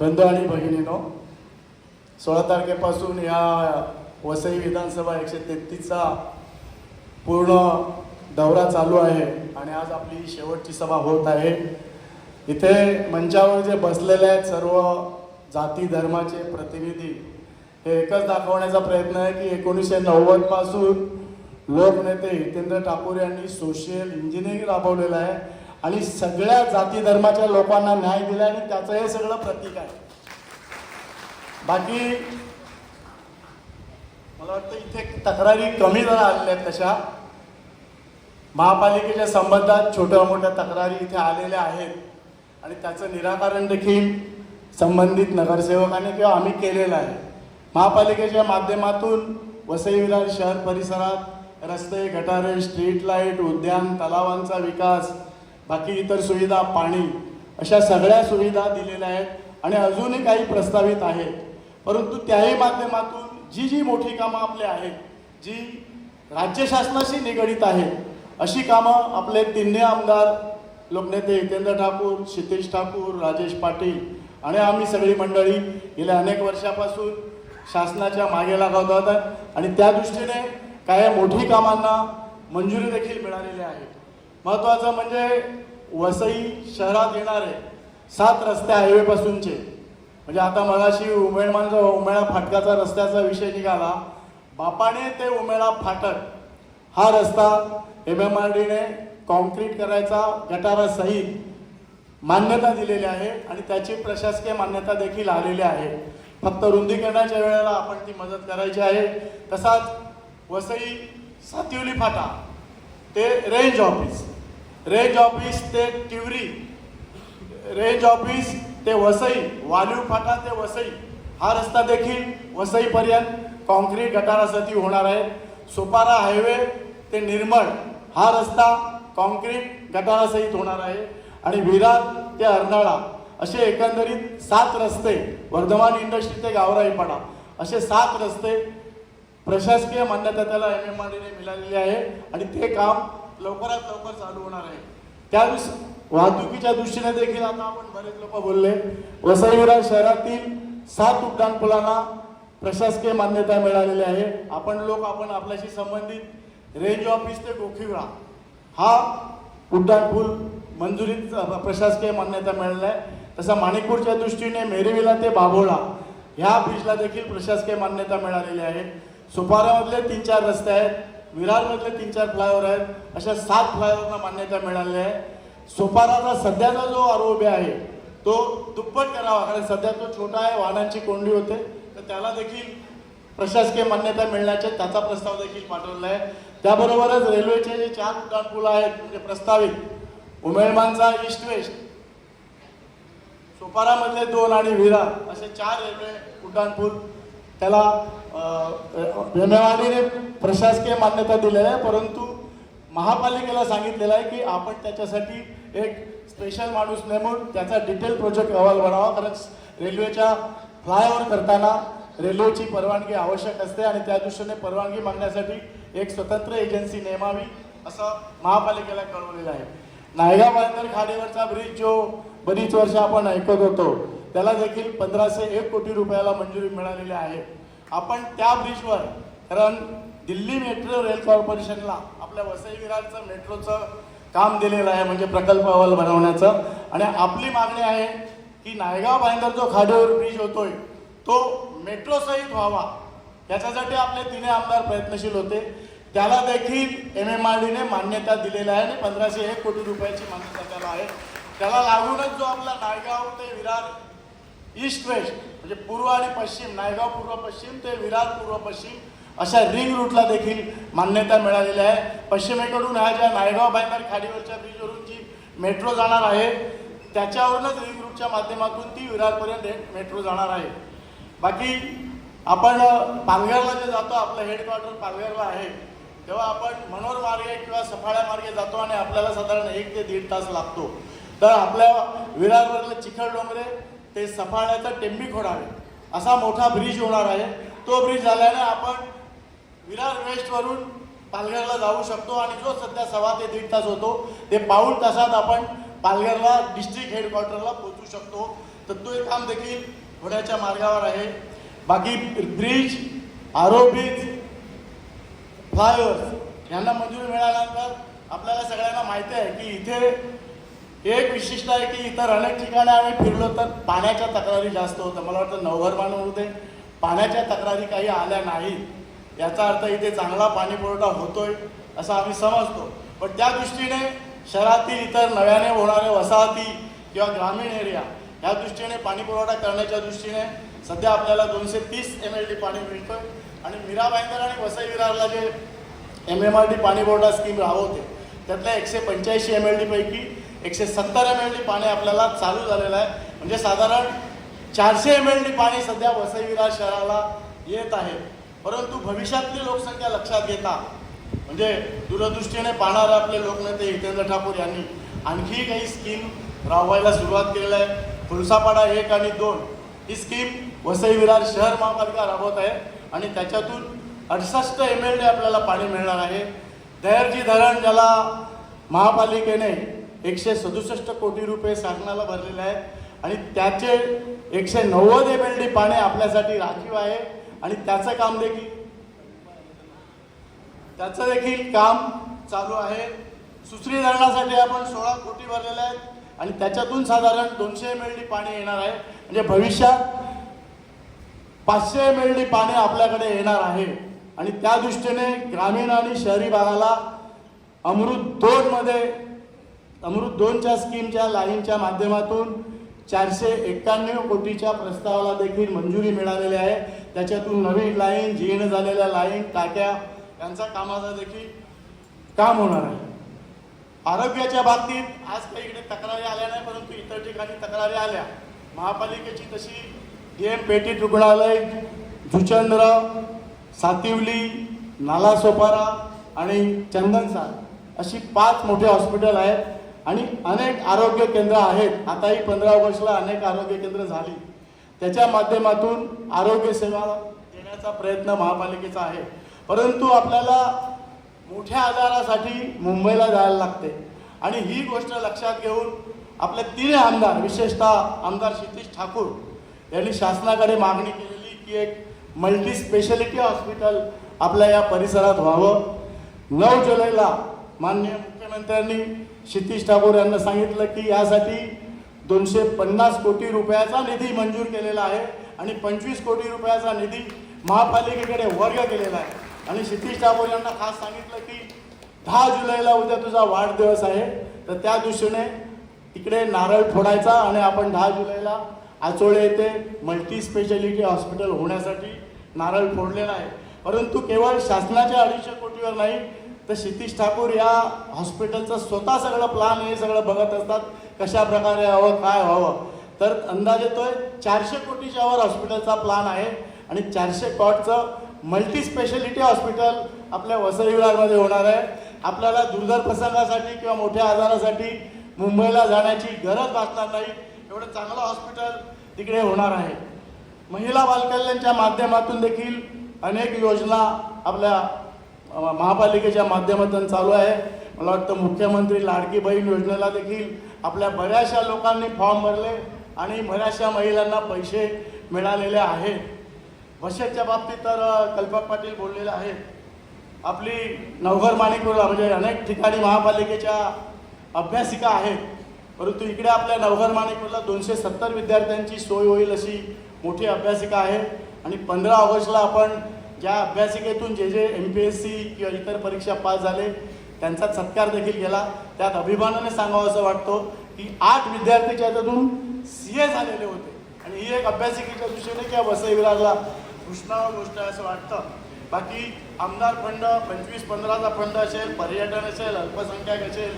बंधू आणि भगिनीनो सोळा तारखेपासून या वसई विधानसभा एकशे तेहतीसचा पूर्ण दौरा चालू आहे आणि आज आपली शेवटची सभा होत आहे. इथे मंचावर जे बसलेले आहेत सर्व जाती धर्माचे प्रतिनिधी हे एकच दाखवण्याचा प्रयत्न आहे की एकोणीसशे नव्वदपासून लोकनेते हितेंद्र ठाकूर यांनी सोशल इंजिनिअरिंग राबवलेलं आहे. आणि सगळ्या जाती धर्माच्या लोकांना न्याय दिला आणि त्याचं हे सगळं प्रतीक आहे. बाकी मला वाटतं इथे तक्रारी कमी जरा आलेल्या आहेत तशा. महापालिकेच्या संबंधात छोट्या मोठ्या तक्रारी इथे आलेल्या आहेत. आणि त्याचं निराकरण देखील संबंधित नगरसेवकांनी किंवा आम्ही केलेलं आहे. महापालिकेच्या माध्यमातून वसई विरार शहर परिसरात रस्ते गटारे स्ट्रीट लाइट उद्यान तलावांचा विकास बाकी इतर सुविधा पाणी अशा सगळ्या सुविधा दिलेल्या आहेत आणि अजूनही काही प्रस्तावित आहेत. परंतु त्याही माध्यमातून जी जी मोठी कामं आपली आहेत जी राज्य शासनाशी निगडीत आहेत अशी कामं आपले तिन्ही आमदार लोकनेते हितेंद्र ठाकूर क्षितेश ठाकूर राजेश पाटील आणि आम्ही सगळी मंडळी गेल्या अनेक वर्षापासून शासनाच्या मागे लागवत होतात आणि त्या दृष्टीने काही मोठी कामांना मंजुरी देखील मिळालेली आहे. महत्त्वाचं म्हणजे वसई शहरात येणारे सात रस्ते हायवेपासूनचे म्हणजे आता मगाशी उमेळमांचा उमेळा फाटकाचा रस्त्याचा विषय निघाला. बापाने ते उमेळा फाटक हा रस्ता एम एम आर डीने कॉन्क्रीट करायचा गटारासहित मान्यता दिलेली आहे आणि त्याची प्रशासकीय मान्यता देखील आलेली आहे. फक्त रुंदीकरणाच्या वेळेला आपण ती मदत करायची आहे. तसाच वसई सातिवली फाटा ते रेंज ऑफिस रेंज ऑफिस ते टिवरी रेंज ऑफिस ते वसई वालीव फाटा ते वसई. हा रस्ता देखील वसईपर्यंत कॉन्क्रीट गटारासाठी होणार आहे. सोपारा हायवे ते निर्मळ हा रस्ता कॉन्क्रीट गटारासहित होणार आहे. आणि विरार ते अर्नाळा असे एकंदरीत सात रस्ते वर्धमान इंडस्ट्री ते गावराईपाडा असे सात रस्ते प्रशासकीय मान्यता त्याला एम एम आर डीने मिळालेली आहे. आणि ते काम लवकरात लवकर चालू होणार आहे. त्या वाहतुकीच्या दृष्टीने देखील आता आपण बरेच लोक बोलले. वसईविरा शहरातील सात उड्डाणपुलांना प्रशासकीय मान्यता मिळालेली आहे. आपण लोक आपण आपल्याशी संबंधित रेंज ऑफिस ते गोखिवळा हा उड्डाणपूल मंजुरीत प्रशासकीय मान्यता मिळालेला आहे. तसा माणिकपूरच्या दृष्टीने मेरीविला ते बाभोळा ह्या ब्रिजला देखील प्रशासकीय मान्यता मिळालेली आहे. सुपारामधले तीन चार रस्ते आहेत. विरारमधले तीन चार फ्लायओव्हर आहेत. अशा सात फ्लायओव्हरना मान्यता मिळाली आहे सोपाराचा सध्याचा जो आरोग्य आहे तो दुप्पट करावा कारण सध्या तो छोटा आहे वाहनांची कोंडी होते. तर त्याला देखील प्रशासकीय मान्यता मिळण्याचे त्याचा प्रस्ताव देखील पाठवला आहे. त्याबरोबरच रेल्वेचे जे चार उड्डाणपूल आहेत म्हणजे प्रस्तावित उमेळमानचा ईस्ट वेस्ट सोपारामधले दोन आणि विरा असे चार रेल्वे उड्डाणपूल त्याला रेल्वेवाडीने प्रशासकीय मान्यता दिलेली आहे परंतु महापालिकेला सांगितलेलं आहे की आपण त्याच्यासाठी एक स्पेशल माणूस नेमून त्याचा डिटेल प्रोजेक्ट अहवाल बनावा कारण रेल्वेच्या फ्लायओव्हर करताना रेल्वेची परवानगी आवश्यक असते आणि त्या दृष्टीने परवानगी मागण्यासाठी एक स्वतंत्र एजन्सी नेमावी असं महापालिकेला कळवलेलं आहे. नायगाव बांधर खाडीवरचा ब्रिज जो बरीच वर्ष आपण ऐकत होतो त्याला देखील पंधराशे एक कोटी रुपयाला मंजुरी मिळालेली आहे. आपण त्या ब्रिजवर कारण दिल्ली मेट्रो रेल कॉर्पोरेशनला आपल्या वसई विरारचं मेट्रोचं काम दिलेलं आहे म्हणजे प्रकल्प अहवाल बनवण्याचं. आणि आपली मागणी आहे की नायगाव भाईंदर जो खाडीवर ब्रिज होतोय तो मेट्रोसहित व्हावा. याच्यासाठी आपले तिन्ही आमदार प्रयत्नशील होते. त्याला देखील एम एम आर डीने मान्यता दिलेली आहे आणि पंधराशे एक कोटी रुपयाची मान्यता त्याला आहे. त्याला लागूनच जो आपला नायगाव ते विरार ईस्ट वेस्ट म्हणजे पूर्व आणि पश्चिम नायगाव पूर्व पश्चिम ते विरार पूर्व पश्चिम अशा रिंग रूटला देखील मान्यता मिळालेली आहे. पश्चिमेकडून ह्या ज्या नायगाव बायकर खाडीवरच्या ब्रिजवरून जी मेट्रो जाणार आहे त्याच्यावरूनच रिंग रूटच्या माध्यमातून ती विरारपर्यंत मेट्रो जाणार आहे. बाकी आपण पालघरला जे जातो आपलं हेडक्वार्टर पालघरला आहे तेव्हा आपण मनोर मार्गे किंवा सफाळ्या मार्गे जातो आणि आपल्याला साधारण एक ते दीड तास लागतो. तर आपल्या विरारवरले चिखल डोंगरे ते सफाळ्याचं टेंबी खोडावे असा मोठा ब्रिज होणार आहे. तो ब्रिज झाल्याने आपण विरार वेस्टवरून पालघरला जाऊ शकतो आणि जो सध्या सव्वा ते दीड तास होतो ते पाऊण तासात आपण पालघरला डिस्ट्रिक्ट हेडक्वार्टरला पोहोचू शकतो. तर तो एक काम देखील होण्याच्या मार्गावर आहे. बाकी ब्रिज आरो ब्रिज फ्लायओव्हर्स यांना मंजुरी मिळाल्यानंतर आपल्याला सगळ्यांना माहिती आहे की इथे एक विशिष्ट आहे की इतर अनेक ठिकाणी आम्ही फिरलो तर पाण्याच्या तक्रारी जास्त होतं मला वाटतं नवघरमानमध्ये पाण्याच्या तक्रारी काही आल्या नाहीत. याचा अर्थ इथे चांगला पाणी पुरवठा होतोय असं आम्ही समजतो. पण त्या दृष्टीने शहरातील इतर नव्याने होणाऱ्या वसाहती किंवा ग्रामीण एरिया या दृष्टीने पाणी पुरवठा करण्याच्या दृष्टीने सध्या आपल्याला दोनशे तीस एम एल डी पाणी मिळतोय. आणि मीरा भाईंदर आणि वसई विरारला जे एम एम आर डी पाणी पुरवठा स्कीम राबवते त्यातल्या एकशे पंच्याऐंशी एम एल डीपैकी एकशे सत्तर एम एल डी पाणी आपल्याला चालू झालेलं आहे. म्हणजे साधारण चारशे एम एल डी पाणी सध्या वसईविरा शहराला येत आहे. परंतु भविष्यातली लोकसंख्या लक्षात घेता म्हणजे दूरदृष्टीने पाहणारे आपले लोकनेते हितेंद्र ठाकूर यांनी आणखी काही स्कीम राबवायला सुरुवात केलेलं आहे. फुलसापाडा एक आणि दोन ही स्कीम वसई विरार शहर महापालिका राबवत आहे आणि त्याच्यातून अडसष्ट एम एल डी आपल्याला पाणी मिळणार आहे. दयारजी धरण ज्याला महापालिकेने एकशे सदुसष्ट कोटी रुपये शासनाला भरलेले आहे आणि त्याचे एकशे नव्वद एम एल डी पाणी आपल्यासाठी राखीव आहे. आणि त्याचं काम देखील. त्याचं देखील काम चालू आहे. सुसरी धरणासाठी आपण सोळा कोटी भरलेले आहेत. आणि त्याच्यातून साधारण दोनशे एम एल डी पाणी येणार आहे. म्हणजे भविष्यात पाचशे एम एल डी पाणी आपल्याकडे येणार आहे. आणि त्या दृष्टीने ग्रामीण आणि शहरी भागाला अमृत दोनमध्ये अमृत दोनच्या स्कीमच्या लाईनच्या माध्यमातून चारशे एक्क्याण्णव कोटीच्या प्रस्तावाला देखील मंजुरी मिळालेली आहे. त्याच्यातून नवीन लाईन जीर्ण झालेल्या लाईन टाक्या यांचा कामाचा देखील काम होणार आहे. आरोग्याच्या बाबतीत आज काही इकडे तक्रारी आल्या नाही परंतु इतर ठिकाणी तक्रारी आल्या. महापालिकेची तशी डी एम पेटीत रुग्णालय जुचंद्र सातिवली नालासोपारा आणि चंदनसार अशी पाच मोठे हॉस्पिटल आहेत. आणि अनेक आरोग्य केंद्र आहेत. आताही पंधरा ऑगस्टला अनेक आरोग्य केंद्र झाली. त्याच्या माध्यमातून आरोग्य सेवा देण्याचा प्रयत्न महापालिकेचा आहे. परंतु आपल्याला मोठ्या आजारासाठी मुंबईला जायला लागते. आणि ही गोष्ट लक्षात घेऊन आपले तीन आमदार विशेषतः आमदार क्षितिश ठाकूर यांनी शासनाकडे मागणी केलेली की एक मल्टी स्पेशालिटी हॉस्पिटल आपल्या या परिसरात व्हावं. नऊ जुलैला माननीय मुख्यमंत्र्यांनी क्षितिश ठाकूर यांना सांगितलं की यासाठी दोनशे पन्नास कोटी रुपयाचा निधी मंजूर केलेला आहे आणि पंचवीस कोटी रुपयाचा निधी महापालिकेकडे वर्ग केलेला आहे. आणि क्षितिश ठाकूर यांना खास सांगितलं की दहा जुलैला उद्या तुझा वाढदिवस आहे. तर त्या दृष्टीने तिकडे नारळ फोडायचा आणि आपण दहा जुलैला आचोळे येथे मल्टी स्पेशालिटी हॉस्पिटल होण्यासाठी नारळ फोडलेला आहे. परंतु केवळ शासनाच्या अडीचशे कोटीवर नाही तर क्षितिश ठाकूर या हॉस्पिटलचं स्वतः सगळं प्लान हे सगळं बघत असतात कशा प्रकारे हवं काय व्हावं तर अंदाज येतो आहे चारशे कोटीच्या वर हॉस्पिटलचा प्लान आहे आणि चारशे कॉटचं मल्टी स्पेशालिटी हॉस्पिटल आपल्या वसई विभागमध्ये होणार आहे. आपल्याला दुर्धर प्रसंगासाठी किंवा मोठ्या आजारासाठी मुंबईला जाण्याची गरज भासणार नाही. एवढं चांगलं हॉस्पिटल तिकडे होणार आहे. महिला बालकल्याणच्या माध्यमातून देखील अनेक योजना आपल्या महापालिकेच्या माध्यमातून चालू आहे. मला वाटतं मुख्यमंत्री लाडकी बहीण योजनेला देखील आपल्या बऱ्याचशा लोकांनी फॉर्म भरले आणि बऱ्याचशा महिलांना पैसे मिळालेले आहेत. बसेसच्या बाबतीत तर कल्पक पाटील बोललेले आहेत. आपली नवघर माणिकपूरला म्हणजे अनेक ठिकाणी महापालिकेच्या अभ्यासिका आहेत. परंतु इकडे आपल्या नवघर माणिकपूरला दोनशे सत्तर विद्यार्थ्यांची सोय होईल अशी मोठी अभ्यासिका आहे. आणि पंधरा ऑगस्टला आपण ज्या अभ्यासिकेतून जे जे एम पी एस सी किंवा इतर परीक्षा पास झाले त्यांचा सत्कार देखील केला. त्यात अभिमानाने सांगावं असं वाटतो की आठ विद्यार्थी त्याच्यातून सी ए झालेले होते. आणि ही एक अभ्यासिकेच्या दृष्टीने किंवा वसई विरारला कृष्णावर गोष्ट आहे असं वाटतं. बाकी आमदार फंड पंचवीस पंधराचा फंड असेल पर्यटन असेल अल्पसंख्याक असेल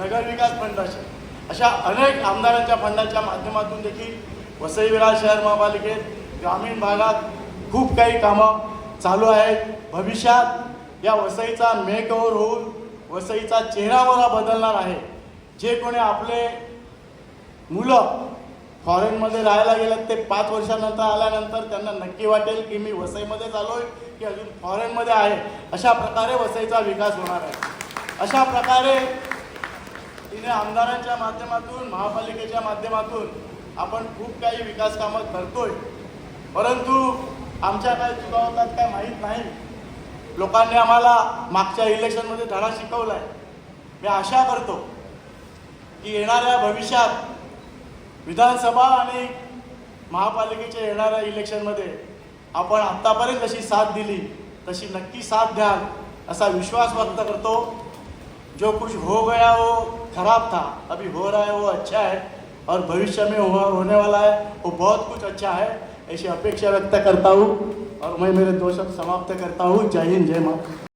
नगरविकास फंड असेल अशा अनेक आमदारांच्या फंडाच्या माध्यमातून देखील वसई विरार शहर महापालिकेत ग्रामीण भागात खूप काही कामं चालू आहेत भविष्यात या वसईचा मेकओवर होऊन वसईचा चेहरामोहरा बदलणार आहे. जे कोणी आपले मुलं फॉरेनमध्ये राहायला गेलं ते पाच वर्षानंतर आल्यानंतर त्यांना नक्की वाटेल की मी वसईमध्येच आहे की अजून फॉरेनमध्ये आहे. अशा प्रकारे वसईचा विकास होणार आहे. अशा प्रकारे तिने आमदारांच्या माध्यमातून महापालिकेच्या माध्यमातून आपण खूप काही विकास कामं करतोय. परंतु आमच्या काय चुका होतात काय माहीत नाही. लोकांनी आम्हाला मागच्या इलेक्शनमध्ये धडा शिकवला आहे मी आशा करतो की येणाऱ्या भविष्यात विधानसभा आणि महापालिकेच्या येणाऱ्या इलेक्शनमध्ये आपण आत्तापर्यंत जशी साथ दिली तशी नक्की साथ द्याल असा विश्वास व्यक्त करतो. जो कुछ हो गया वो खराब था अभी हो रहा है वो अच्छा है और भविष्य में हो होने वाला है वो बहुत कुछ अच्छा है। ऐसी अपेक्षा व्यक्त करता हूँ और मैं मेरे दो शब्द समाप्त करता हूँ। जय हिंद जय माता